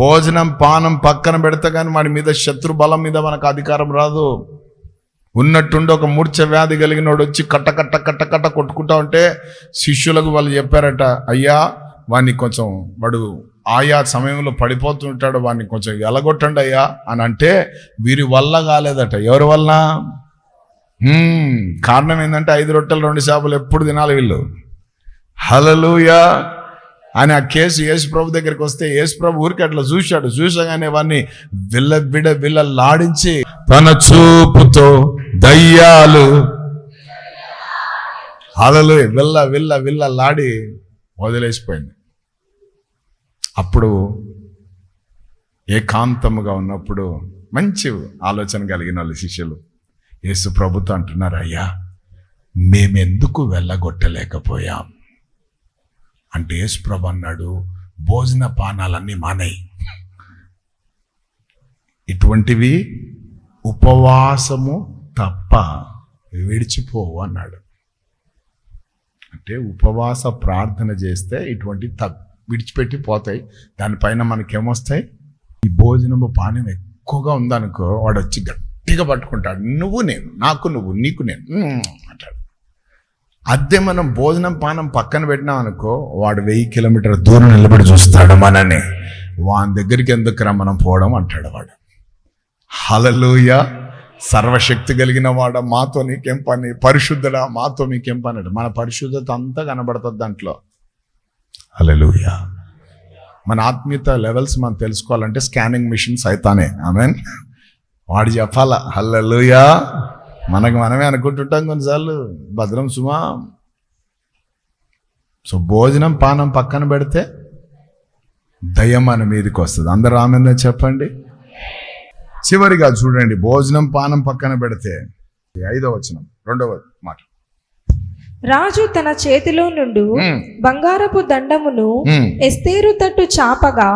భోజనం పానం పక్కన పెడతా కానీ వాడి మీద శత్రు బలం మీద మనకు అధికారం రాదు. ఉన్నట్టుండి ఒక మూర్ఛ వ్యాధి కలిగినోడు వచ్చి కట్ట కట్ట కట్ట కట్ట కొట్టుకుంటా ఉంటే శిష్యులకు వాళ్ళు చెప్పారట అయ్యా వాడిని కొంచెం వాడు ఆయా సమయంలో పడిపోతుంటాడు వాడిని కొంచెం ఎలగొట్టండి అయ్యా అని అంటే వీరి వల్ల కాలేదట. ఎవరి వల్ల కారణం ఏంటంటే ఐదు రొట్టెలు రెండు చేపలు ఎప్పుడు తినాలి వీళ్ళు. హలలుయా అని ఆ కేసు యేసు ప్రభు దగ్గరికి వస్తే యేసు ప్రభు ఊరికి అట్లా చూశాడు. చూసగానే వాడిని విల్ల విడ విల్లలాడించి తన చూపుతో దయ్యాలు అలలు విల్ల విల్ల విల్ల లాడి వదిలేసిపోయింది. అప్పుడు ఏకాంతముగా ఉన్నప్పుడు మంచి ఆలోచన కలిగిన వాళ్ళు శిష్యులు యేసు ప్రభుతో అంటున్నారు అయ్యా మేమెందుకు వెళ్ళగొట్టలేకపోయాం? అంటే యేసుప్రభు అన్నాడు భోజన పానాలన్నీ మానేయి. ఇటువంటివి ఉపవాసము తప్ప విడిచిపోవు అన్నాడు. అంటే ఉపవాస ప్రార్థన చేస్తే ఇటువంటి త విడిచిపెట్టి పోతాయి. దానిపైన మనకేమొస్తాయి? ఈ భోజనము పానీయం ఎక్కువగా ఉందనుకో వాడు వచ్చి గట్టిగా పట్టుకుంటాడు. నువ్వు నేను నాకు నువ్వు నీకు నేను. అంటాడు. అదే మనం భోజనం పానం పక్కన పెట్టినాం అనుకో వాడు వెయ్యి కిలోమీటర్ దూరం నిలబడి చూస్తాడు మనని. వాని దగ్గరికి ఎందుకురా మనం పోవడం అంటాడు వాడు. హలలోయ సర్వశక్తి కలిగిన వాడ మాతో నీకేం పని? పరిశుద్ధుడా మాతో నీకేం పని మన పరిశుద్ధత అంతా కనబడుతుంది దాంట్లో. హలలోయ మన ఆత్మీయత లెవెల్స్ మనం తెలుసుకోవాలంటే స్కానింగ్ మిషన్స్ అవుతానే ఐ మీన్ వాడు చెప్పాలా? హల్లలుయా! మనకు మనమే అనుకుంటుంటాం కొన్నిసార్లు. భద్రం సుమా. సో భోజనం పానం పక్కన పెడితే దయ మన మీదకి వస్తుంది. అందరు ఆమెందని చెప్పండి. చివరిగా చూడండి భోజనం పానం పక్కన పెడితే ఐదో వచనం రెండవ మాట. రాజు తన చేతిలో నుండి. బంగారపు దండమును. ఎస్తేరు తట్టు చాపగా.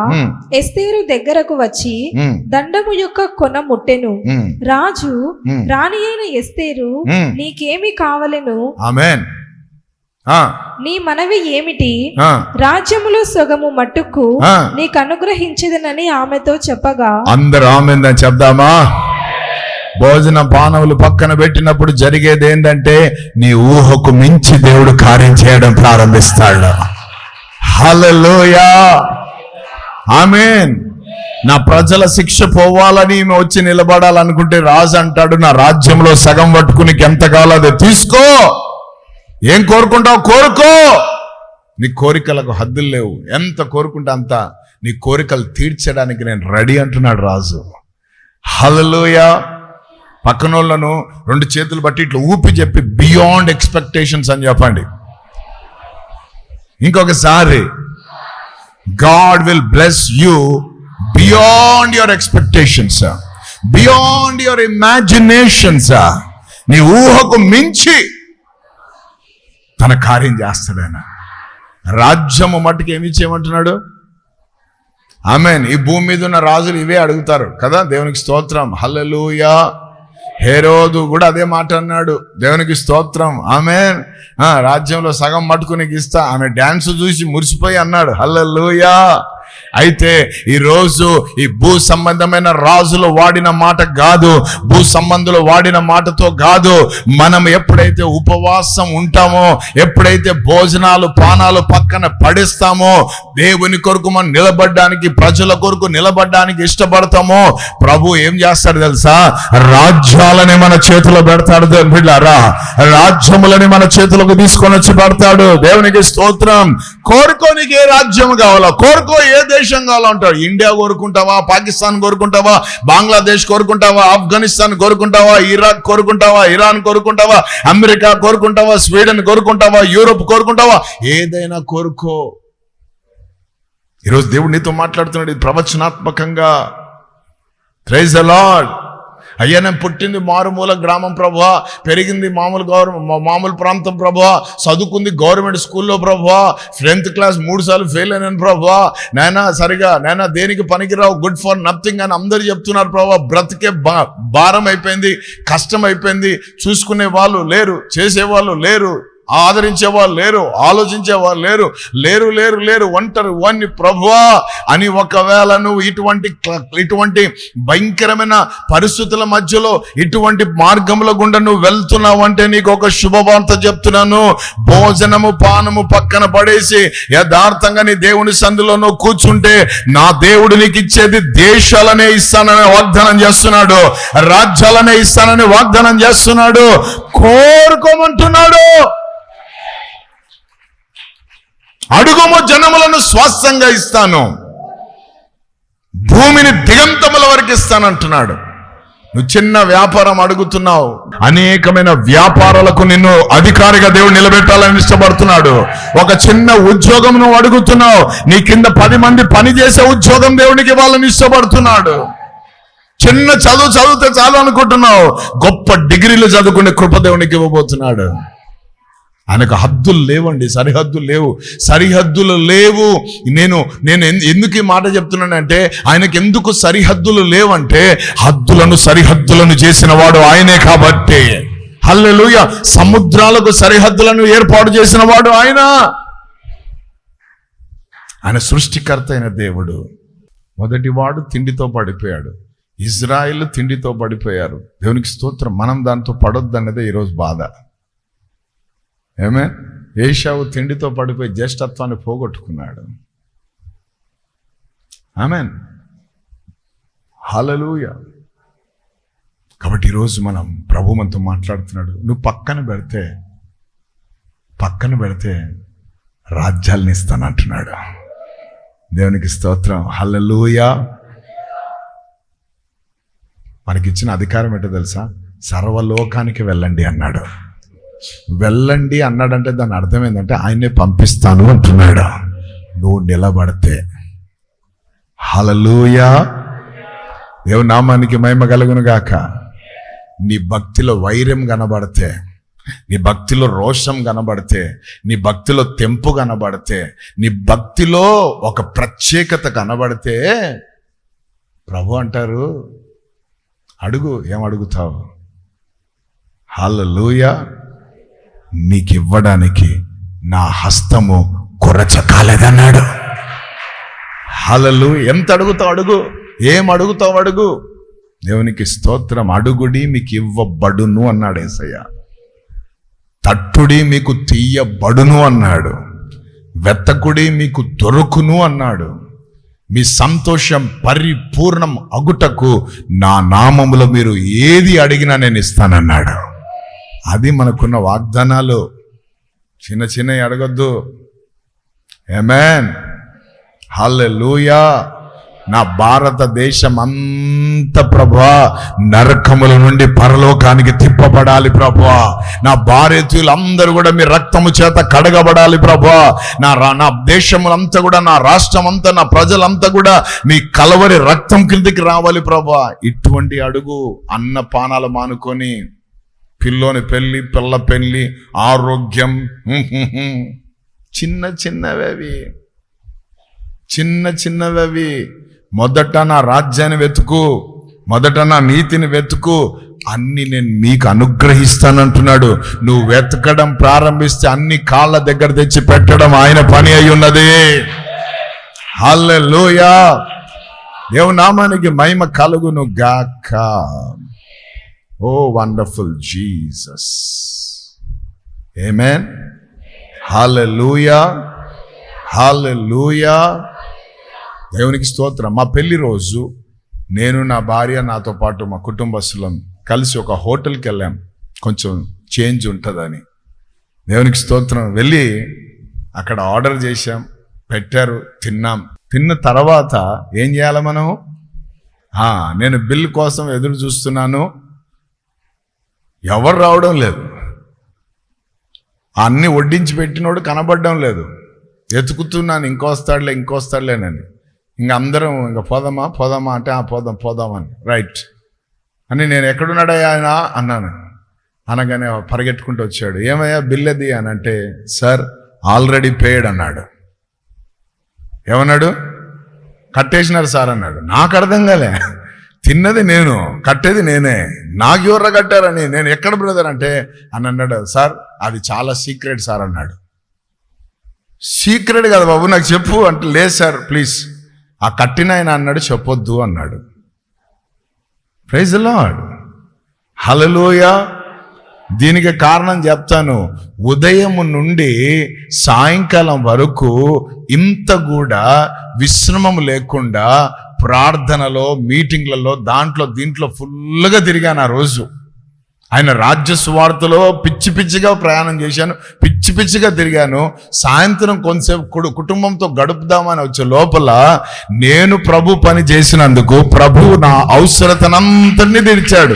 ఎస్తేరు దగ్గరకు వచ్చి. దండము యొక్క కొన ముట్టెను. రాజు. రాణి అయిన ఎస్తేరు. నీకేమి కావలెను నీ మనవి ఏమిటి రాజ్యములో సొగము మట్టుకు. నీకు అనుగ్రహించదనని ఆమెతో చెప్పగా అందరు ఆమెందని చెప్దామా భోజన పానవులు పక్కన పెట్టినప్పుడు జరిగేది ఏంటంటే నీ ఊహకు మించి దేవుడు కార్యం చేయడం ప్రారంభిస్తాడు. Hallelujah amen! నా ప్రజల శిక్ష పోవాలని ఈమె వచ్చి నిలబడాలనుకుంటే రాజు అంటాడు నా రాజ్యంలో సగం పట్టుకుని ఎంత కావాలో అది తీసుకో! ఏం కోరుకుంటావు కోరుకో! నీ కోరికలకు హద్దులు లేవు. ఎంత కోరుకుంటే అంత నీ కోరికలు తీర్చడానికి నేను రెడీ అంటున్నాడు రాజు. హలలోయ పక్కనోళ్ళను రెండు చేతులు బట్టి ఇట్లా ఊపి చెప్పి బియాండ్ ఎక్స్పెక్టేషన్స్ అని చెప్పండి. ఇంకొకసారి God will bless you beyond your expectations beyond your imaginations నీ ఊహకు మించి తన కార్యం చేస్తాడైనా? రాజ్యము మట్టుకు ఏమి చేయమంటున్నాడు? ఆమెన్ ఈ భూమి మీద ఉన్న రాజులు ఇవే అడుగుతారు కదా దేవునికి స్తోత్రం. హల్లెలూయా హేరోదు కూడా అదే మాట అన్నాడు. దేవునికి స్తోత్రం. ఆమె ఆ, రాజ్యంలో సగం మట్టుకు నీకు ఇస్తా. ఆమె డ్యాన్స్ చూసి మురిసిపోయి అన్నాడు. హల్లెలూయా. అయితే ఈ రోజు ఈ భూ సంబంధమైన రాజులు వాడిన మాట కాదు. భూ సంబంధులు వాడిన మాటతో కాదు. మనం ఎప్పుడైతే ఉపవాసం ఉంటామో ఎప్పుడైతే భోజనాలు పానాలు పక్కన పడిస్తామో దేవుని కొరకు మనం నిలబడడానికి ప్రజల కొరకు నిలబడడానికి ఇష్టపడతామో ప్రభు ఏం చేస్తాడు తెలుసా? రాజ్యాలని మన చేతిలో పెడతాడు బిడ్డారా. రాజ్యములని మన చేతులకు తీసుకొని వచ్చి పెడతాడు. దేవునికి స్తోత్రం. కోరుకోనికి ఏ రాజ్యం కావాలో కోరుకో ఏ దేశం కావాలంటాడు ఇండియా కోరుకుంటావా? పాకిస్తాన్ కోరుకుంటావా? బంగ్లాదేశ్ కోరుకుంటావా? ఆఫ్ఘనిస్తాన్ కోరుకుంటావా? ఇరాక్ కోరుకుంటావా? ఇరాన్ కోరుకుంటావా? అమెరికా కోరుకుంటావా? స్వీడన్ కోరుకుంటావా? యూరోప్ కోరుకుంటావా? ఏదైనా కోరుకో. ఈరోజు దేవుడు నీతో మాట్లాడుతున్నాడు. ఇది ప్రవచనాత్మకంగా. ప్రైజ్ అలాడ్ అయ్యా నేను పుట్టింది మారుమూల గ్రామం ప్రభా పెరిగింది మామూలు గవర్నమెంట్ మామూలు ప్రాంతం ప్రభా చదువుకుంది గవర్నమెంట్ స్కూల్లో ప్రభా టెన్త్ క్లాస్ మూడు సార్లు ఫెయిల్ అయినాను ప్రభా నాయనా సరిగా నాయనా దేనికి పనికిరావు? గుడ్ ఫర్ నథింగ్ అని అందరు చెప్తున్నారు ప్రభా బ్రతికే బా- భారం అయిపోయింది కష్టం అయిపోయింది. చూసుకునే వాళ్ళు లేరు చేసేవాళ్ళు లేరు. ఆదరించే వాళ్ళు లేరు ఆలోచించే వాళ్ళు లేరు. లేరు లేరు లేరు ఒంటరి వాణ్ణి ప్రభువా అని ఒకవేళ నువ్వు ఇటువంటి క్ల- ఇటువంటి భయంకరమైన పరిస్థితుల మధ్యలో ఇటువంటి మార్గముల గుండా నువ్వు వెళ్తున్నావు అంటే నీకు ఒక శుభవార్త చెప్తున్నాను. భోజనము పానము పక్కన పడేసి యథార్థంగా నీ దేవుని సందులో నువ్వు కూర్చుంటే నా దేవుడు నీకు ఇచ్చేది దేశాలనే ఇస్తానని వాగ్దానం చేస్తున్నాడు. రాజ్యాలనే ఇస్తానని వాగ్దానం చేస్తున్నాడు. కోరుకోమంటున్నాడు. అడుగుము జనములను స్వాస్థంగా ఇస్తాను. భూమిని దిగంతముల వరకు ఇస్తానంటున్నాడు. నువ్వు చిన్న వ్యాపారం అడుగుతున్నావు. అనేకమైన వ్యాపారాలకు నిన్ను అధికారిగా దేవుడు నిలబెట్టాలని ఇష్టపడుతున్నాడు. ఒక చిన్న ఉద్యోగం నువ్వు అడుగుతున్నావు. నీ కింద పది మంది పని చేసే ఉద్యోగం దేవునికి ఇవ్వాలని ఇష్టపడుతున్నాడు. చిన్న చదువు చదివితే చాలు అనుకుంటున్నావు. గొప్ప డిగ్రీలు చదువుకునే కృప దేవునికి ఇవ్వబోతున్నాడు. ఆయనకు హద్దులు లేవండి సరిహద్దులు లేవు. సరిహద్దులు లేవు. నేను నేను ఎందు- ఎందుకు ఈ మాట చెప్తున్నానంటే ఆయనకు ఎందుకు సరిహద్దులు లేవంటే హద్దులను సరిహద్దులను చేసిన వాడు ఆయనే కాబట్టి. హల్లెలుయ. సముద్రాలకు సరిహద్దులను ఏర్పాటు చేసిన వాడు ఆయన. ఆయన సృష్టికర్త అయిన దేవుడు. మొదటివాడు తిండితో పడిపోయాడు. ఇజ్రాయిల్ తిండితో పడిపోయారు. దేవునికి స్తోత్రం. మనం దాంతో పడొద్దన్నదే ఈరోజు బాధ. ఏమే? ఏషావు తిండితో పడిపోయి జ్యేష్ఠత్వాన్ని పోగొట్టుకున్నాడు. ఆమెన్. హలలుయ కాబట్టి ఈరోజు మనం ప్రభు మనతో మాట్లాడుతున్నాడు. నువ్వు పక్కన పెడితే పక్కన పెడితే రాజ్యాలను ఇస్తానంటున్నాడు దేవునికి స్తోత్రం. హల్లెలూయా. మనకిచ్చిన అధికారం ఏంటో తెలుసా? సర్వలోకానికి వెళ్ళండి అన్నాడు. వెళ్ళండి అన్నాడంటే దాని అర్థం ఏంటంటే ఆయనే పంపిస్తాను అంటున్నాడు. నువ్వు నిలబడితే. హలలుయా దేవుని నామానికి మహిమ కలుగును గాక. నీ భక్తిలో వైర్యం కనబడితే నీ భక్తిలో రోషం కనబడితే నీ భక్తిలో తెంపు కనబడితే నీ భక్తిలో ఒక ప్రత్యేకత కనబడితే ప్రభు అంటారు అడుగు ఏం అడుగుతావు? హల్లెలూయా. నీకు ఇవ్వడానికి నా హస్తము కొరచ కాలేదన్నాడు హలలు ఎంత అడుగుతావు అడుగు. ఏం అడుగుతావు అడుగు. దేవునికి స్తోత్రం అడుగుడి మీకు ఇవ్వబడును అన్నాడు ఏసయ్య. తట్టుడి మీకు తీయబడును అన్నాడు. వెత్తకుడి మీకు దొరుకును అన్నాడు. మీ సంతోషం పరిపూర్ణం అగుటకు నా నామములో మీరు ఏది అడిగినా నేను ఇస్తానన్నాడు. అది మనకున్న వాగ్దానాలు. చిన్న చిన్నవి అడగొద్దు. ఏమేన్ హల్లెలూయా నా భారతదేశం అంత ప్రభా నరకముల నుండి పరలోకానికి తిప్పబడాలి ప్రభా నా భారతీయులు అందరూ కూడా మీ రక్తము చేత కడగబడాలి ప్రభా నా రా- నా దేశములంతా కూడా నా రాష్ట్రం అంతా నా ప్రజలంతా కూడా మీ కలవరి రక్తం కిందికి రావాలి ప్రభా ఇటువంటి అడుగు అన్నపానాలు మానుకొని పిల్లోని పెళ్ళి పిల్ల పెళ్ళి ఆరోగ్యం. చిన్న చిన్నవి అవి చిన్న చిన్నవి అవి మొదట నా రాజ్యాన్ని వెతుకు మొదట నా నీతిని వెతుకు. అన్ని నేను మీకు అనుగ్రహిస్తానంటున్నాడు. నువ్వు వెతకడం ప్రారంభిస్తే అన్ని కాళ్ళ దగ్గర తెచ్చి పెట్టడం ఆయన పని అయి ఉన్నది. హల్లెలూయా. దేవునామానికి మహిమ కలుగును గాక. ఓ wonderful Jesus. Amen hallelujah hallelujah దేవునికి స్తోత్రం. మా పెళ్ళి రోజు నేను నా భార్య నాతో పాటు మా కుటుంబస్తులం కలిసి ఒక హోటల్కి వెళ్ళాం. కొంచెం చేంజ్ ఉంటుందని. దేవునికి స్తోత్రం. వెళ్ళి అక్కడ ఆర్డర్ చేశాం. పెట్టారు తిన్నాం. తిన్న తర్వాత ఏం చేయాలి మనం? నేను బిల్ కోసం ఎదురు చూస్తున్నాను. ఎవరు రావడం లేదు. అన్ని వడ్డించి పెట్టినోడు కనబడడం లేదు. ఎతుకుతున్నాను ఇంకొస్తాడులే ఇంకొస్తాడులేనని ఇంక అందరం ఇంక పోదామా పోదామా అంటే ఆ పోదాం పోదామని. రైట్. అని నేను ఎక్కడున్నాడయ్యా ఆయన? అన్నాను. అనగానే పరిగెట్టుకుంటూ వచ్చాడు. ఏమయ్యా బిల్ అది? అని అంటే సార్ ఆల్రెడీ పేడ్ అన్నాడు. ఏమన్నాడు? కట్టేసినారు సార్ అన్నాడు. నాకు అర్థం కాలే. తిన్నది నేను కట్టేది నేనే. నాకు ఎవరు కట్టారని నేను ఎక్కడ బ్రదర్ అంటే అని అన్నాడు సార్ అది చాలా సీక్రెట్ సార్ అన్నాడు. సీక్రెట్ కదా బాబు నాకు చెప్పు అంటే లేదు సార్ ప్లీజ్. ఆ కట్టిన ఆయన అన్నాడు చెప్పొద్దు అన్నాడు. ప్రైజ్ లాడ్ హలలోయ దీనికి కారణం చెప్తాను. ఉదయం నుండి సాయంకాలం వరకు ఇంత కూడా విశ్రమం లేకుండా ప్రార్థనలో మీటింగ్లలో దాంట్లో దీంట్లో ఫుల్గా తిరిగాను ఆ రోజు. ఆయన రాజ్య సువార్తలో పిచ్చి పిచ్చిగా ప్రయాణం చేశాను. పిచ్చి పిచ్చిగా తిరిగాను. సాయంత్రం కొంతసేపు కుడు- కుటుంబంతో గడుపుదామని వచ్చే లోపల నేను ప్రభు పని చేసినందుకు ప్రభు నా అవసరతనంతటిని తీర్చాడు.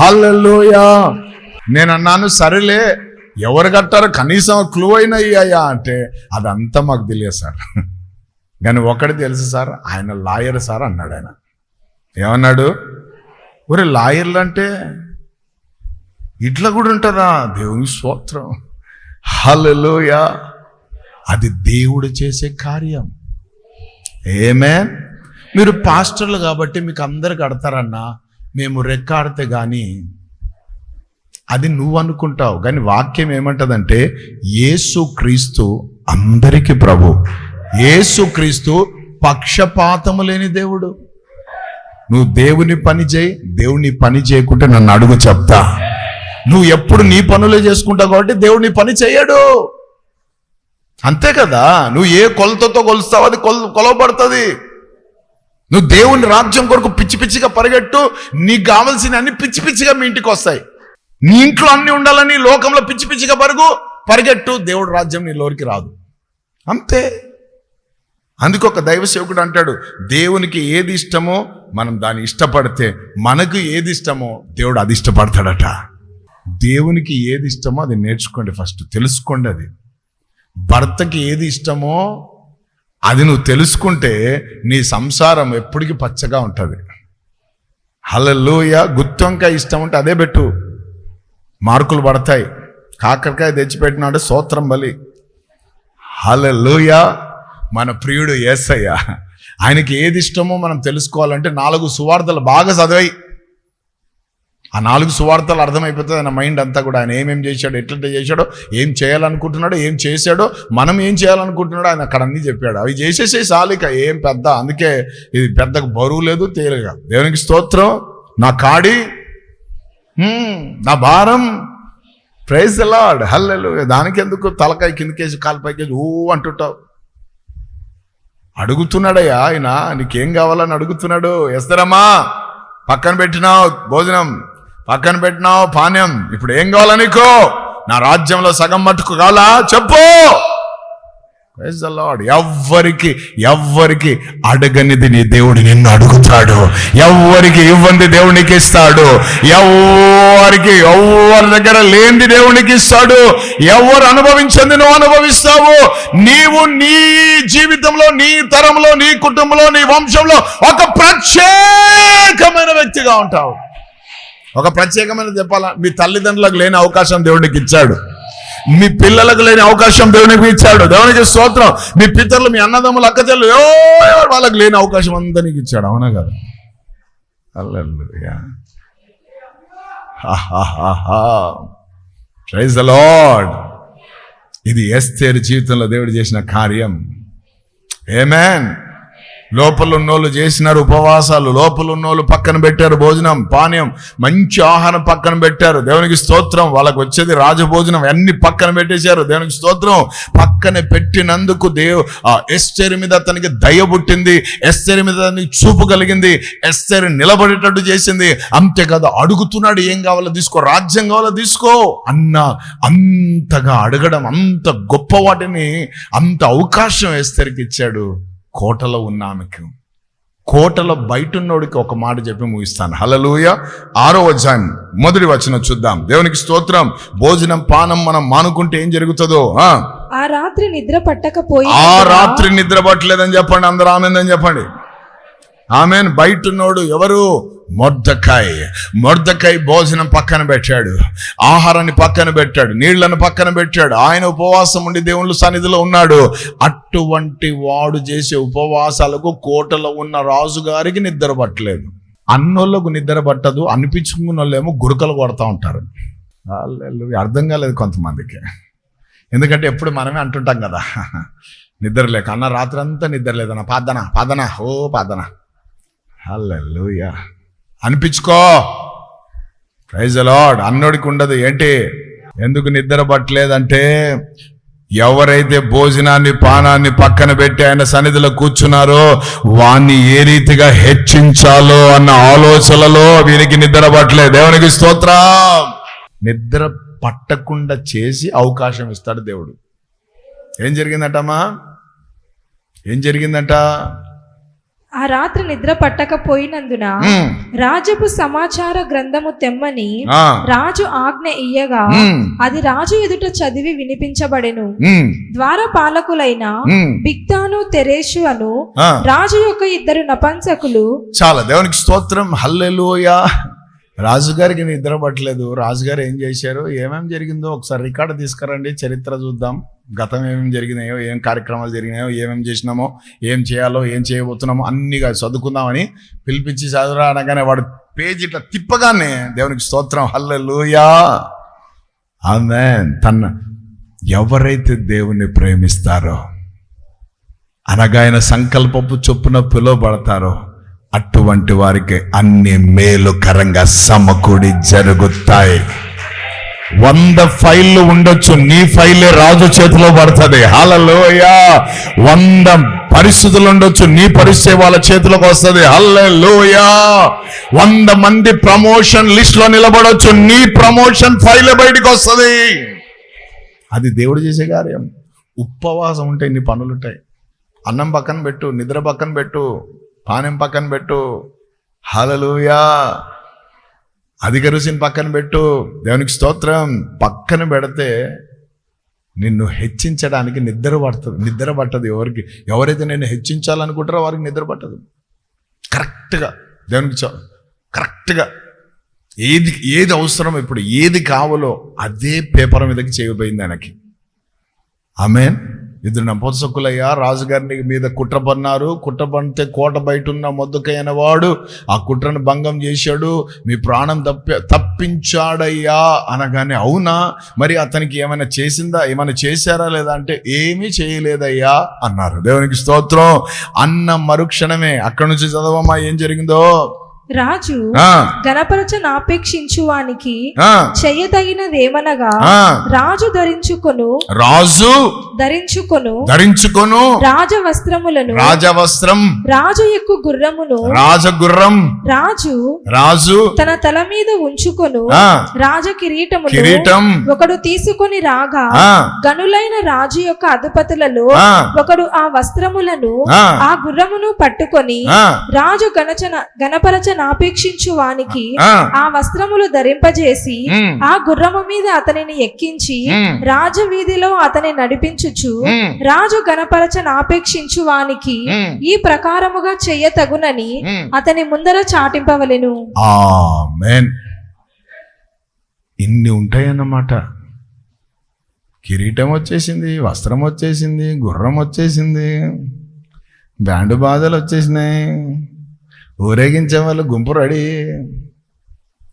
హల్లెలూయా! నేను అన్నాను సరేలే ఎవరు కట్టారో? కనీసం క్లూ అయినా అయ్యాయా అంటే అదంతా మాకు తెలియదు సార్. కానీ ఒకటి తెలుసు సార్ ఆయన లాయర్ సార్ అన్నాడు ఆయన. ఏమన్నాడు? ఒరే లాయర్లు అంటే ఇట్లా కూడా ఉంటారా? దేవుని స్తోత్రం. హలోయా అది దేవుడు చేసే కార్యం. ఏమే మీరు పాస్టర్లు కాబట్టి మీకు అందరికి కడతారన్నా మేము రెక్కాడితే కానీ అది నువ్వు అనుకుంటావు. కానీ వాక్యం ఏమంటదంటే యేసు క్రీస్తు అందరికీ ప్రభు. ఏసుక్రీస్తు పక్షపాతము లేని దేవుడు. నువ్వు దేవుని పని చేయి దేవుని పని చేయకుంటే నన్ను అడుగు చెప్తా. నువ్వు ఎప్పుడు నీ పనులే చేసుకుంటావు కాబట్టి దేవుని పని చేయడు. అంతే కదా? నువ్వు ఏ కొలతతో కొలుస్తావు అది కొల కొలవబడుతుంది. నువ్వు దేవుని రాజ్యం కొరకు పిచ్చి పిచ్చిగా పరిగెట్టు నీకు కావలసిన అన్ని పిచ్చి పిచ్చిగా మీ ఇంటికి వస్తాయి. నీ ఇంట్లో అన్ని ఉండాలని లోకంలో పిచ్చి పిచ్చిగా పరుగు పరిగెట్టు దేవుడు రాజ్యం నీ లోరికి రాదు. అంతే. అందుకు ఒక దైవ సేవకుడు అంటాడు దేవునికి ఏది ఇష్టమో మనం దాన్ని ఇష్టపడితే మనకు ఏది ఇష్టమో దేవుడు అది ఇష్టపడతాడట. దేవునికి ఏది ఇష్టమో అది నేర్చుకోండి ఫస్ట్ తెలుసుకోండి అది. భర్తకి ఏది ఇష్టమో అది నువ్వు తెలుసుకుంటే నీ సంసారం ఎప్పటికీ పచ్చగా ఉంటుంది. హలలోయ గుత్తొంకాయ ఇష్టం ఉంటే అదే పెట్టు. మార్కులు పడతాయి. కాకరకాయ తెచ్చిపెట్టినాడు సూత్రం బలి. హలలోయ మన ప్రియుడు ఏసయ్య. ఆయనకి ఏది ఇష్టమో మనం తెలుసుకోవాలంటే నాలుగు సువార్తలు బాగా చదివాయి ఆ నాలుగు సువార్తలు అర్థమైపోతుంది ఆయన మైండ్ అంతా కూడా ఆయన ఏమేం చేశాడో ఎట్లంటే చేశాడో ఏం చేయాలనుకుంటున్నాడో ఏం చేశాడో మనం ఏం చేయాలనుకుంటున్నాడో ఆయన అక్కడ అన్నీ చెప్పాడు. అవి చేసేసే సాలిక ఏం పెద్ద అందుకే ఇది పెద్దకు బరువు లేదు తేలిగా దేవునికి స్తోత్రం. నా కాడి నా భారం. ప్రైజ్ లాడ్ హల్లెలు దానికి ఎందుకు తలకాయ కిందకేసి కాలుపైకేసి ఊ అంటుంటావు. అడుగుతున్నాడయ్యా ఆయన నీకేం కావాలని అడుగుతున్నాడు? ఎస్తరమ్మా పక్కన పెట్టినావు భోజనం పక్కన పెట్టినావు పానీయం ఇప్పుడు ఏం కావాలా నీకు? నా రాజ్యంలో సగం మట్టుకు కావాలా? చెప్పు! ప్రైజ్ the ఎవ్వరికి ఎవ్వరికి అడగనిది నీ దేవుడు నిన్ను అడుగుతాడు. ఎవ్వరికి ఇవ్వంది దేవునికి ఇస్తాడు. ఎవ్వరికి ఎవరి దగ్గర లేనిది దేవునికి ఇస్తాడు. ఎవరు అనుభవించింది నువ్వు అనుభవిస్తావు. నీవు నీ జీవితంలో నీ తరంలో నీ కుటుంబంలో నీ వంశంలో ఒక ప్రత్యేకమైన వ్యక్తిగా ఉంటావు. ఒక ప్రత్యేకమైన చెప్పాలా? మీ తల్లిదండ్రులకు లేని అవకాశం దేవుడికి ఇచ్చాడు. మీ పిల్లలకు లేని అవకాశం దేవునికి ఇచ్చాడు. దేవునికి స్తోత్రం. మీ పితరులు మీ అన్నదమ్ములు అక్కచెల్లు ఏ వాళ్ళకి లేని అవకాశం అందరికి నీకు ఇచ్చాడు. అవునా కదా? ప్రైజ్ ద లార్డ్ ఇది ఎస్తేరు జీవితంలో దేవుడు చేసిన కార్యం. ఏమేన్ లోపల ఉన్నోళ్ళు చేసినారు ఉపవాసాలు లోపల ఉన్నోళ్ళు పక్కన పెట్టారు భోజనం పానీయం మంచి ఆహారం పక్కన పెట్టారు. దేవునికి స్తోత్రం వాళ్ళకు వచ్చేది రాజభోజనం అన్ని పక్కన పెట్టేశారు. దేవునికి స్తోత్రం పక్కన పెట్టినందుకు దేవు ఆ ఎస్టేరి మీద అతనికి దయ పుట్టింది ఎస్టేరి మీద అతనికి చూపు కలిగింది ఎస్టేరి నిలబడేటట్టు చేసింది. అంతేకాదు అడుగుతున్నాడు ఏం కావాలో తీసుకో రాజ్యం కావాలో తీసుకో అన్న అంతగా అడగడం అంత గొప్ప వాటిని అంత అవకాశం ఎస్తేరికి ఇచ్చాడు. కోటలో ఉన్న ఆమెకు. కోటలో బయట ఉన్నోడికి ఒక మాట చెప్పి ముగిస్తాను. హలలుయ ఆరో అధ్యాయం మొదటి వచనం చూద్దాం. దేవునికి స్తోత్రం. భోజనం పానం మనం మానుకుంటే ఏం జరుగుతుందో ఆ? ఆ రాత్రి నిద్ర పట్టకపోయి ఆ రాత్రి నిద్ర పట్టలేదని చెప్పండి. అందరూ ఆమెందని చెప్పండి. ఆమెన్. బయట ఉన్నోడు ఎవరు? మొర్దకాయ్ మొర్దకాయ్ భోజనం పక్కన పెట్టాడు. ఆహారాన్ని పక్కన పెట్టాడు. నీళ్ళను పక్కన పెట్టాడు. ఆయన ఉపవాసం ఉండి దేవుళ్ళ సన్నిధిలో ఉన్నాడు. అటువంటి వాడు చేసే ఉపవాసాలకు కోటలో ఉన్న రాజుగారికి నిద్ర పట్టలేదు. అన్నోళ్ళకు నిద్ర పట్టదు. అనిపించుకున్న వాళ్ళేమో గురకలు కొడతా ఉంటారు. అర్థం కాలేదు కొంతమందికి. ఎందుకంటే ఎప్పుడు మనమే అంటుంటాం కదా. నిద్ర లేక. అన్న రాత్రి అంతా నిద్ర లేదన్న పాదన పాదన. ఓ పాదన. హల్లెలూయా. అనిపించుకో. ప్రైజ్ అలాడ్ అన్నోడికి ఉండదు. ఏంటి? ఎందుకు నిద్ర పట్టలేదంటే ఎవరైతే భోజనాన్ని పానాన్ని పక్కన పెట్టి ఆయన సన్నిధిలో కూర్చున్నారో వాణ్ణి ఏ రీతిగా హెచ్చించాలో అన్న ఆలోచనలో వీనికి నిద్ర పట్టలేదు. దేవునికి స్తోత్రం. నిద్ర పట్టకుండా చేసి అవకాశం ఇస్తాడు దేవుడు. ఏం జరిగిందటమ్మా? ఏం జరిగిందట? ఆ రాత్రి నిద్ర పట్టకపోయినందున రాజపు సమాచార గ్రంథము తెమ్మని రాజు ఆజ్ఞ ఇయ్యగా అది రాజు ఎదుట చదివి వినిపించబడెను. ద్వార పాలకులైన. బిక్తాను తెరేషు అను రాజు యొక్క ఇద్దరు నపంసకులు చాలా దేవునికి స్తోత్రం. హల్లెలూయా. రాజుగారికి నిద్ర పట్టలేదు. రాజుగారు ఏం చేశారు? ఏమేమి జరిగిందో ఒకసారి రికార్డు తీసుకురండి. చరిత్ర చూద్దాం. గతం ఏమేమి జరిగినాయో ఏం కార్యక్రమాలు జరిగినాయో ఏమేమి చేసినామో ఏం చేయాలో ఏం చేయబోతున్నామో అన్నిగా చదువుకుందామని పిలిపించి చదువురా అనగానే వాడు పేజీ ఇట్లా తిప్పగానే దేవునికి స్తోత్రం. హల్లెలూయా. ఆమె తన ఎవరైతే దేవుని ప్రేమిస్తారో అనగా ఆయన సంకల్పపు చొప్పున పిలువబడతారో అటువంటి వారికి అన్ని మేలుకరంగా సమకూడి జరుగుతాయి. వంద ఫైళ్ళు ఉండొచ్చు నీ ఫైలే రాజు చేతిలో పడుతుంది. హలలోయా వంద పరిస్థితులు ఉండొచ్చు నీ పరిస్థితి వాళ్ళ చేతిలోకి వస్తుంది. హల్లెలూయా! వంద మంది ప్రమోషన్ లిస్ట్లో నిలబడొచ్చు నీ ప్రమోషన్ ఫైల్ బయటకు వస్తుంది. అది దేవుడు చేసే కార్యం. ఉపవాసం ఉంటే ఇన్ని పనులు ఉంటాయి అన్నం పక్కన పెట్టు నిద్ర పక్కన పెట్టు పానెం పక్కన పెట్టు. హలలుయా అధిక రుచిని పక్కన పెట్టు. దేవునికి స్తోత్రం. పక్కన పెడితే నిన్ను హెచ్చించడానికి నిద్ర పడుతుంది. నిద్ర పట్టదు ఎవరికి. ఎవరైతే నేను హెచ్చించాలనుకుంటారో వారికి నిద్ర పట్టదు. కరెక్ట్గా. దేవునికి చ- కరెక్ట్గా. ఏది ఏది అవసరం ఇప్పుడు ఏది కావాలో అదే పేపర్ మీదకి చేయబోయింది ఆయనకి. ఆమెన్. ఇద్దరు నపంసకులయ్యా రాజుగారిని మీద కుట్ర పన్నారు. కుట్ర పడితే కోట బయట ఉన్న మొద్దుకైన వాడు ఆ కుట్రను భంగం చేశాడు. మీ ప్రాణం తప్పి తప్పించాడయ్యా అనగానే అవునా? మరి అతనికి ఏమైనా చేసిందా? ఏమైనా చేశారా లేదా అంటే ఏమీ చేయలేదయ్యా అన్నారు. దేవునికి స్తోత్రం. అన్న మరుక్షణమే. అక్కడి నుంచి చదవమ్మా ఏం జరిగిందో? రాజు గణపరచనాపేక్షించు వానికి ఆ. రాజు ధరించుకొను రాజు ధరించుకొను ధరించుకొను రాజ వస్త్రములను రాజవస్త్రం రాజు యొక్క గుర్రమును రాజగుర్రం రాజు రాజు తన తల మీద ఉంచుకొను రాజ కిరీటమును కిరీటం ఒకడు తీసుకొని రాగా గనులైన రాజు యొక్క అధిపతులలో ఒకడు ఆ వస్త్రములను ఆ. గుర్రమును పట్టుకొని రాజు గణచన గణపరచనాపేక్షించు వానికి ఆ. వస్త్రములు ధరింపజేసి ఆ గుర్రము మీద అతనిని ఎక్కించి ఉమ్, రాజవీధిలో అతని నడిపించుచు రాజు గణపరచనాపేక్షించు వానికి ఉమ్, ఈ ప్రకారముగా చెయ్యతగునని ఉమ్. అతని ముందర చాటింపవలెను. ఇన్ని ఉంటాయన్నమాట. కిరీటం వచ్చేసింది వస్త్రం వచ్చేసింది గుర్రం వచ్చేసింది బ్యాండ్ బాధలు వచ్చేసినాయి. ఊరేగించే వాళ్ళు గుంపు రెడీ.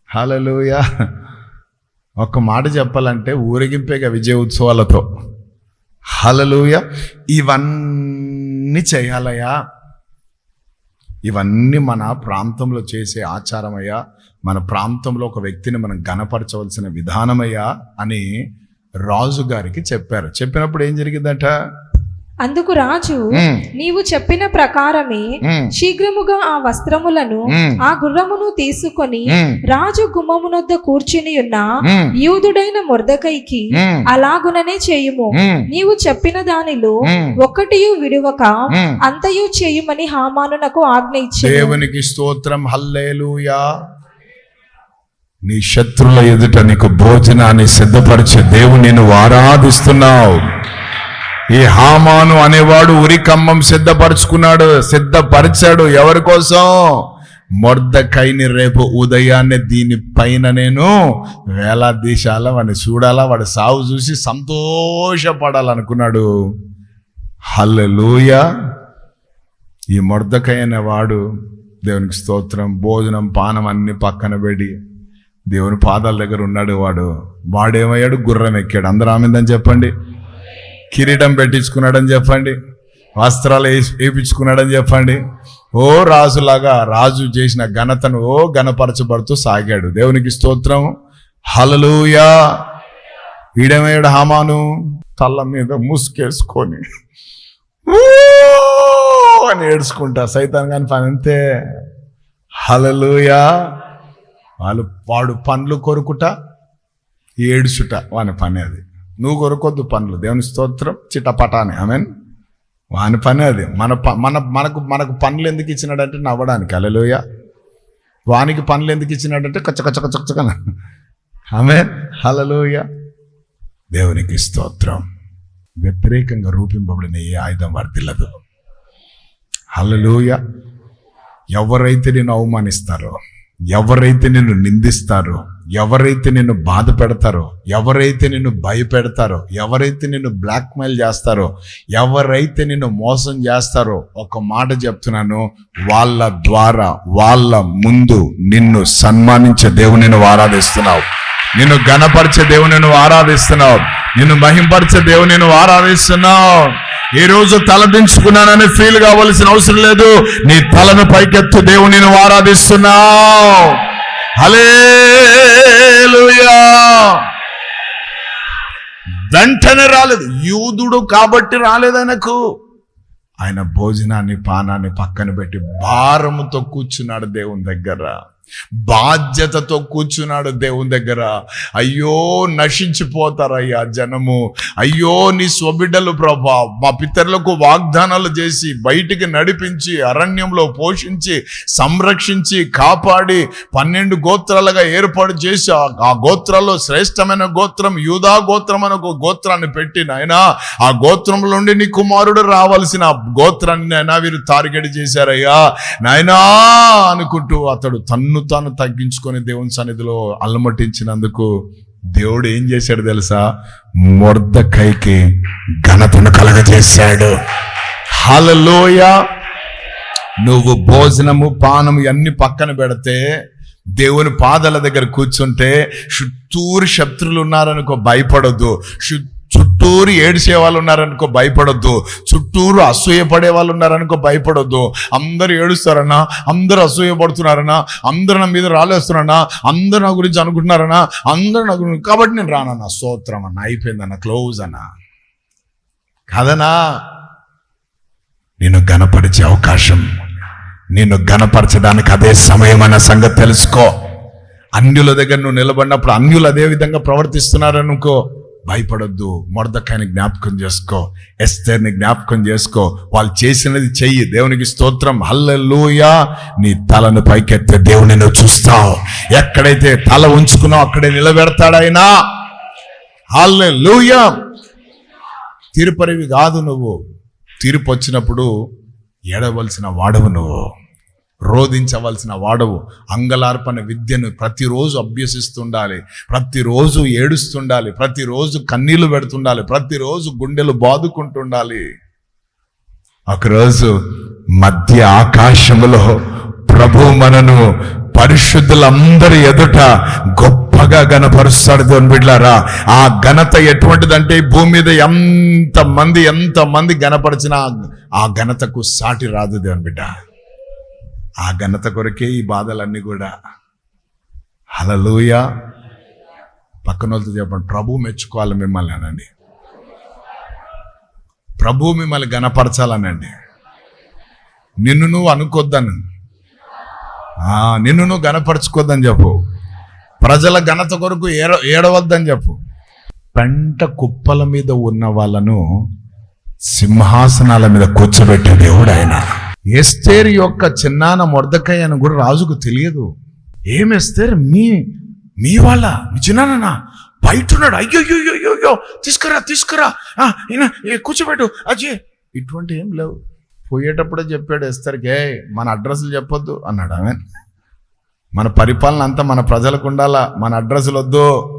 హాలలుయా. ఒక్క మాట చెప్పాలంటే ఊరేగింపేక విజయ ఉత్సవాలతో. హలలుయ. ఇవన్నీ చేయాలయ్యా. ఇవన్నీ మన ప్రాంతంలో చేసే ఆచారమయ్యా. మన ప్రాంతంలో ఒక వ్యక్తిని మనం గణపరచవలసిన విధానమయ్యా అని రాజు గారికి చెప్పారు. చెప్పినప్పుడు ఏం జరిగిందట? అందుకు రాజు నీవు చెప్పిన ప్రకారమే శీఘ్రముగా ఆ వస్త్రములను ఆ గుర్రమును తీసుకొని రాజు గుమ్మమునొద్ద కూర్చుని ఉన్న యూదుడైన మొర్దకైకి అలాగుననే చేయుము. నీవు చెప్పిన దానిలో ఉమ్, ఒక్కటియు విడువక. అంతయు చేయుమని హామానునకు ఆజ్ఞ ఇచ్చెను. దేవునికి స్తోత్రం. హల్లేలుయా. నీ శత్రుల ఎదుట నీకు భోజనాన్ని సిద్ధపరిచే దేవుని నువ్వు ఆరాధిస్తున్నావు. ఈ హామాను అనేవాడు ఉరి కమ్మం సిద్ధపరచుకున్నాడు సిద్ధపరిచాడు. ఎవరి కోసం? మొర్దకైని రేపు ఉదయాన్నే దీని పైన నేను వేలాదీశాల వాడిని చూడాలా? వాడి సాగు చూసి సంతోషపడాలనుకున్నాడు. హల్లెలూయ. ఈ మొర్దకై అనే వాడు దేవునికి స్తోత్రం భోజనం పానం అన్ని పక్కన పెట్టి దేవుని పాదాల దగ్గర ఉన్నాడు వాడు. వాడేమయ్యాడు? గుర్రం ఎక్కాడు. అందరూ ఆమెందని చెప్పండి. కిరీటం పెట్టించుకున్నాడని చెప్పండి. వస్త్రాలు వేసి వేపించుకున్నాడని చెప్పండి. ఓ రాజులాగా రాజు చేసిన ఘనతను ఓ ఘనపరచబడుతూ సాగాడు. దేవునికి స్తోత్రం. హలలుయా ఈడమేడు హామాను? తల్ల మీద ముసుకేసుకొని అని ఏడ్చుకుంటా. సైతాన్ కాని పని అంతే. హలలుయా వాళ్ళు వాడు పండ్లు కొరుకుట ఏడుచుట వాని పని అది. నువ్వు కొరకొద్దు పనులు. దేవుని స్తోత్రం చిటపట అని ఆమెన్ వాని పని అది. మన ప- మన మనకు మనకు పనులు ఎందుకు ఇచ్చినాడంటే నవ్వడానికి. అలలోయ వానికి పనులు ఎందుకు ఇచ్చినాడంటే కచ్చ కచ్చ కచ్చ కచ్చ ఆమె హలలోయ దేవునికి స్తోత్రం. వ్యతిరేకంగా రూపింపబడిన ఏ ఆయుధం వర్తిల్లదు హలలోయ ఎవరైతే నేను అవమానిస్తారో ఎవరైతే నిన్ను నిందిస్తారో ఎవరైతే నిన్ను బాధ పెడతారో ఎవరైతే నిన్ను భయపెడతారో ఎవరైతే నిన్ను బ్లాక్మెయిల్ చేస్తారో ఎవరైతే నిన్ను మోసం చేస్తారో ఒక మాట చెప్తున్నాను. వాళ్ళ ద్వారా వాళ్ళ ముందు నిన్ను సన్మానించే దేవుని నువ్వు ఆరాధిస్తున్నావు. నిన్ను గణపరిచే దేవుని నువ్వు ఆరాధిస్తున్నావు. నిన్ను మహింపరిచే దేవుని నువ్వు ఆరాధిస్తున్నావు. ఈ రోజు తలదించుకున్నానని ఫీల్ కావాల్సిన అవసరం లేదు. నీ తలను పైకెత్తు దేవుని నువ్వు ఆరాధిస్తున్నావు. హల్లెలూయా. వెంటనే రాలేదు. యూదుడు కాబట్టి రాలేదు ఆయనకు. ఆయన భోజనాన్ని పానాన్ని పక్కన పెట్టి భారముతో కూర్చున్నాడు దేవుని దగ్గర. బాధ్యతతో కూర్చున్నాడు దేవుని దగ్గర. అయ్యో నశించిపోతారయ్యా జనము. అయ్యో నీ స్వబిడ్డలు ప్రభా మా పితరులకు వాగ్దానాలు చేసి బయటికి నడిపించి అరణ్యంలో పోషించి సంరక్షించి కాపాడి పన్నెండు గోత్రాలుగా ఏర్పాటు చేసి ఆ- గోత్రాల్లో శ్రేష్టమైన గోత్రం యూదా గోత్రం అని ఒక గోత్రాన్ని పెట్టి నాయనా ఆ గోత్రంలో నుండి నీ కుమారుడు రావాల్సిన గోత్రాన్ని నాయనా వీరు టార్గెట్ చేశారయ్యా. నాయనా అనుకుంటూ అతడు తన్ను తాను తగ్గించుకొని దేవుని సన్నిధిలో అల్లమటించినందుకు దేవుడు ఏం చేశాడు తెలుసా? మొర్దకైకి ఘనతను కలగజేశాడు. హలలోయ నువ్వు భోజనము పానము అన్ని పక్కన పెడితే దేవుని పాదాల దగ్గర కూర్చుంటే చుట్టూరు శత్రులు ఉన్నారనుకో భయపడొద్దు. చుట్టూ చుట్టూరు ఏడిసే వాళ్ళు ఉన్నారనుకో భయపడొద్దు. చుట్టూరు అసూయపడే వాళ్ళు ఉన్నారనుకో భయపడొద్దు. అందరు ఏడుస్తారన్నా అందరు అసూయపడుతున్నారన్నా అందరు నా మీద రాలేస్తున్నారన్నా అందరు నా గురించి అనుకుంటున్నారన్నా అందరు నా గురించి కాబట్టి నేను రానన్నా. స్తోత్రం అన్న అయిపోయిందన్న క్లోజ్ అన్న. కదనా నేను గనపరిచే అవకాశం నేను గనపరచడానికి అదే సమయం అన్న సంగతి తెలుసుకో. అన్యుల దగ్గర నువ్వు నిలబడినప్పుడు అన్యులు అదే విధంగా ప్రవర్తిస్తున్నారనుకో భయపడొద్దు. మొరదకాయని జ్ఞాపకం చేసుకో. ఎస్తేర్ని జ్ఞాపకం చేసుకో. వాళ్ళు చేసినది చెయ్యి. దేవునికి స్తోత్రం. హల్లెలూయా. నీ తలను పైకెత్తే దేవుని నువ్వు చూస్తావు. ఎక్కడైతే తల ఉంచుకున్నావు అక్కడే నిలబెడతాడైనా. హల్లెలూయా. తిరుపరివి కాదు నువ్వు. తీర్పు వచ్చినప్పుడు ఏడవలసిన వాడవు నువ్వు. రోధించవలసిన వాడవు. అంగలార్పణ విద్యను ప్రతిరోజు అభ్యసిస్తుండాలి. ప్రతిరోజు ఏడుస్తుండాలి. ప్రతిరోజు కన్నీళ్ళు పెడుతుండాలి. ప్రతిరోజు గుండెలు బాదుకుంటుండాలి. ఒకరోజు మధ్య ఆకాశములో ప్రభు మనను పరిశుద్ధులందరి ఎదుట గొప్పగా గనపరుస్తాడు దేవుని బిడ్లారా. ఆ ఘనత ఎటువంటిదంటే భూమి మీద ఎంత మంది ఎంత మంది గనపరిచినా ఆ ఘనతకు సాటి రాదు దేవుని బిడ్డ. ఆ ఘనత కొరకే ఈ బాధలన్నీ కూడా. హలలోయ పక్కన వాళ్ళతో చెప్పండి ప్రభు మెచ్చుకోవాలి మిమ్మల్ని అనండి. ప్రభు మిమ్మల్ని గనపరచాలనండి నిన్ను నువ్వు అనుకోద్దని. నిన్ను నువ్వు గనపరచుకోద్దని చెప్పు. ప్రజల ఘనత కొరకు ఏడ ఏడవద్దని చెప్పు. పెంట కుప్పల మీద ఉన్న వాళ్ళను సింహాసనాల మీద కూర్చోబెట్టే దేవుడు ఆయన. ఎస్తేర్ యొక్క చిన్నాన మొర్దకాయ అని కూడా రాజుకు తెలియదు. ఏం ఎస్తేర్? మీ మీ వాళ్ళ మీ చిన్నానన్నా? బయట ఉన్నాడు అయ్యో అయ్యో తీసుకురా తీసుకురా ఏ, కూర్చోబెట్టు. అజయ్ ఇటువంటి ఏం లేవు. పోయేటప్పుడే చెప్పాడు ఎస్తరికి మన అడ్రస్లు చెప్పొద్దు అన్నాడు ఆమె. మన పరిపాలన అంతా మన ప్రజలకు ఉండాలా? మన అడ్రస్లు వద్దు.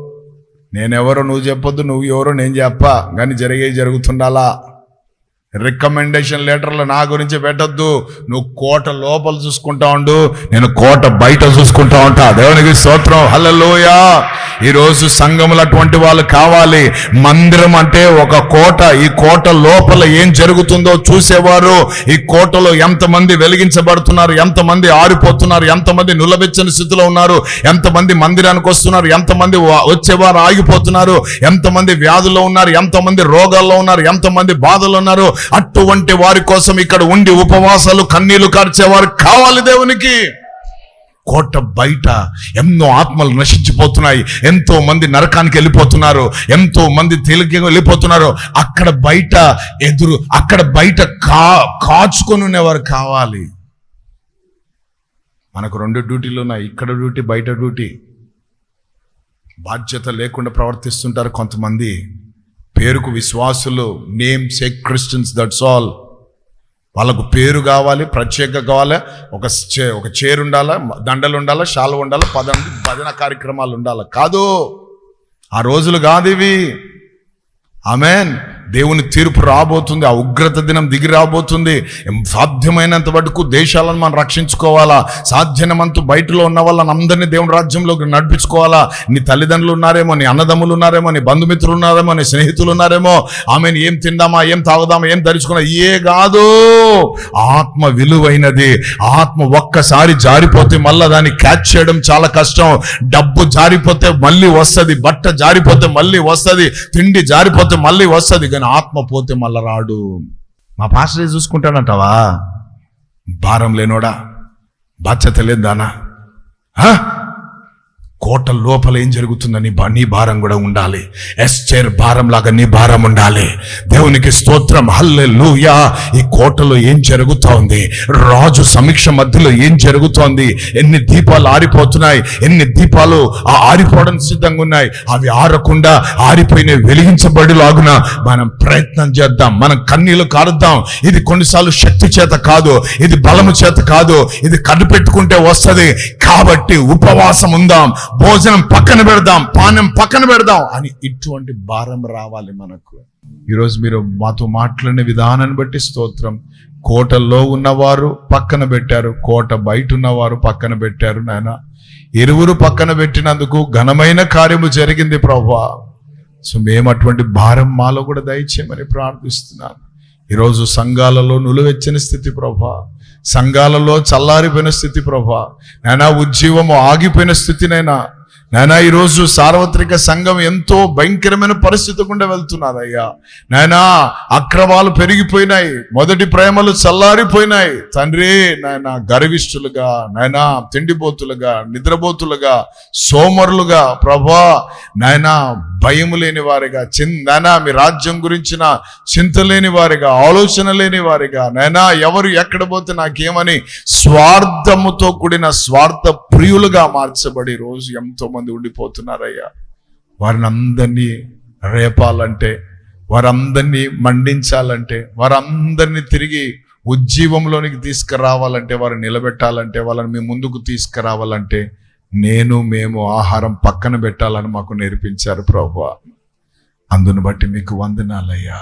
నేనెవరో నువ్వు చెప్పొద్దు నువ్వు ఎవరో నేను చెప్పా. కానీ జరిగే జరుగుతుండాలా? రికమెండేషన్ లెటర్లు నా గురించి పెట్టొద్దు. నువ్వు కోట లోపల చూసుకుంటా ఉండు. నేను కోట బయట చూసుకుంటా ఉంటా. దేవునికి స్తోత్రం. హల్లెలూయ ఈరోజు సంఘములు అటువంటి వాళ్ళు కావాలి. మందిరం అంటే ఒక కోట. ఈ కోట లోపల ఏం జరుగుతుందో చూసేవారు. ఈ కోటలో ఎంతమంది వెలిగించబడుతున్నారు? ఎంతమంది ఆరిపోతున్నారు? ఎంతమంది నులబెచ్చని స్థితిలో ఉన్నారు? ఎంతమంది మందిరానికి వస్తున్నారు? ఎంతమంది వచ్చేవారు ఆగిపోతున్నారు? ఎంతమంది వ్యాధుల్లో ఉన్నారు? ఎంతమంది రోగాల్లో ఉన్నారు? ఎంతమంది బాధలు ఉన్నారు? అటువంటి వారి కోసం ఇక్కడ ఉండి ఉపవాసాలు కన్నీళ్ళు కార్చేవారు కావాలి దేవునికి. కోట బయట ఎన్నో ఆత్మలు నశించిపోతున్నాయి. ఎంతో మంది నరకానికి వెళ్ళిపోతున్నారు. ఎంతో మంది తేలికగా వెళ్ళిపోతున్నారు. అక్కడ బయట ఎదురు అక్కడ బయట కా కాచుకొని ఉండేవారు కావాలి. మనకు రెండు డ్యూటీలు ఉన్నాయి. ఇక్కడ డ్యూటీ బయట డ్యూటీ. బాధ్యత లేకుండా ప్రవర్తిస్తుంటారు కొంతమంది. పేరుకు విశ్వాసులు namesake Christians that's all వాళ్ళకు పేరు కావాలి ప్రత్యేక కావాలి ఒక చే- ఒక చైర్ ఉండాలా దండలు ఉండాలా షాలు ఉండాలా పదం భజన కార్యక్రమాలు ఉండాలి. కాదు ఆ రోజులు కాదు ఇవి. ఆమెన్ దేవుని తీర్పు రాబోతుంది ఆ ఉగ్రత దినం దిగి రాబోతుంది. సాధ్యమైనంత వరకు దేశాలను మనం రక్షించుకోవాలా? సాధ్యమైనంత బయటలో ఉన్న వాళ్ళని అందరినీ దేవుని రాజ్యంలోకి నడిపించుకోవాలా? నీ తల్లిదండ్రులు ఉన్నారేమో నీ అన్నదమ్ములు ఉన్నారేమో నీ బంధుమిత్రులు ఉన్నారేమో నీ స్నేహితులు ఉన్నారేమో. ఆమెను ఏం తిందామా ఏం తాగుదామా ఏం ధరించుకున్నా ఏ కాదు. ఆత్మ విలువైనది. ఆత్మ ఒక్కసారి జారిపోతే మళ్ళీ దాన్ని క్యాచ్ చేయడం చాలా కష్టం. డబ్బు జారిపోతే మళ్ళీ వస్తుంది బట్ట జారిపోతే మళ్ళీ వస్తుంది తిండి జారిపోతే మళ్ళీ వస్తుంది. పోతేనే ఆత్మ పోతే మళ్ళా రాడు. మా పాస్టర్ చూసుకుంటాడంటావా? భారం లేనోడా? బాధ్యత లేదానా ఆ? కోట లోపల ఏం జరుగుతుందని బా- నీ భారం కూడా ఉండాలి. ఎస్చేర్ భారం లాగా నీ భారం ఉండాలి. దేవునికి స్తోత్రం. హల్లే ఈ కోటలో ఏం జరుగుతోంది? రాజు సమీక్ష మధ్యలో ఏం జరుగుతోంది? ఎన్ని దీపాలు ఆరిపోతున్నాయి? ఎన్ని దీపాలు ఆ ఆరిపోవడం సిద్ధంగా ఉన్నాయి? అవి ఆరకుండా ఆరిపోయిన వెలిగించబడిలాగున మనం ప్రయత్నం చేద్దాం. మనం కన్నీళ్ళు కారుద్దాం. ఇది కొన్నిసార్లు శక్తి చేత కాదు. ఇది బలము చేత కాదు. ఇది కనిపెట్టుకుంటే వస్తది. కాబట్టి ఉపవాసం ఉందాం. భోజనం పక్కన పెడదాం పానం పక్కన పెడదాం అని ఇటువంటి భారం రావాలి మనకు. ఈరోజు మీరు మాతో మాట్లాడిన విధానాన్ని బట్టి స్తోత్రం. కోటల్లో ఉన్నవారు పక్కన పెట్టారు కోట బయట ఉన్నవారు పక్కన పెట్టారు నాయన. ఇరువురు పక్కన పెట్టినందుకు ఘనమైన కార్యము జరిగింది ప్రభా. సో మేము అటువంటి భారం మాలో కూడా దయచేయమని ప్రార్థిస్తున్నాను ఈరోజు సంఘాలలో నులువెచ్చని స్థితి ప్రభా. సంఘాలలో చల్లారిపోయిన స్థితి ప్రభా. నైనా ఉజ్జీవము ఆగిపోయిన స్థితినైనా నాయనా ఈరోజు సార్వత్రిక సంఘం ఎంతో భయంకరమైన పరిస్థితి గుండా వెళ్తున్నారయ్యా నాయనా అక్రమాలు పెరిగిపోయినాయి మొదటి ప్రేమలు చల్లారిపోయినాయి. తండ్రి నాయన గర్విష్ఠులుగా నాయనా తిండిబోతులుగా నిద్రబోతులుగా సోమరులుగా ప్రభా నాయనా భయం లేని వారిగా చిన్ నాయనా మీ రాజ్యం గురించిన చింత లేని వారిగా ఆలోచన లేని వారిగా నాయనా ఎవరు ఎక్కడ పోతే నాకేమని స్వార్థముతో కూడిన స్వార్థ ప్రియులుగా మార్చబడి రోజు ఎంతో మంది ఉండిపోతున్నారయ్యా. వారిని అందరినీ రేపాలంటే వారందరినీ మండించాలంటే వారందరినీ తిరిగి ఉజ్జీవంలోనికి తీసుకురావాలంటే వారిని నిలబెట్టాలంటే వాళ్ళని మీ ముందుకు తీసుకురావాలంటే నేను మేము ఆహారం పక్కన పెట్టాలని మాకు నేర్పించారు ప్రభు అందును బట్టి మీకు వందనాలయ్యా.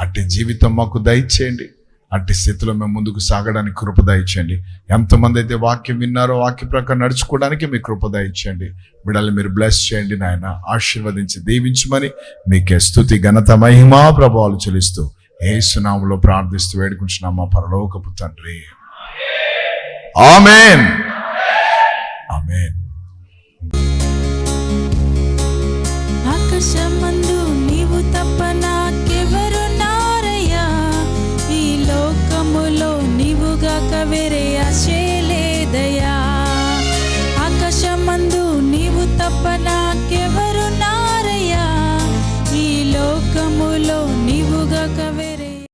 అట్టి జీవితం మాకు దయచేయండి. అట్టి స్థితిలో మేము ముందుకు సాగడానికి కృపద ఇచ్చండి ఎంతమంది అయితే వాక్యం విన్నారో వాక్య ప్రకారం నడుచుకోవడానికి మీ కృప ఇచ్చండి బిడ్డలు మీరు బ్లెస్ చేయండి నాయన. ఆశీర్వదించి దీవించమని మీకే స్థుతి ఘనత మహిమా ప్రభావాలు చెల్లిస్తూ ఏసునాములో ప్రార్థిస్తూ వేడుకుంటున్నాం మా పరలోకపు తండ్రి. ఆమెన్. ఆమెన్. ఆకాశం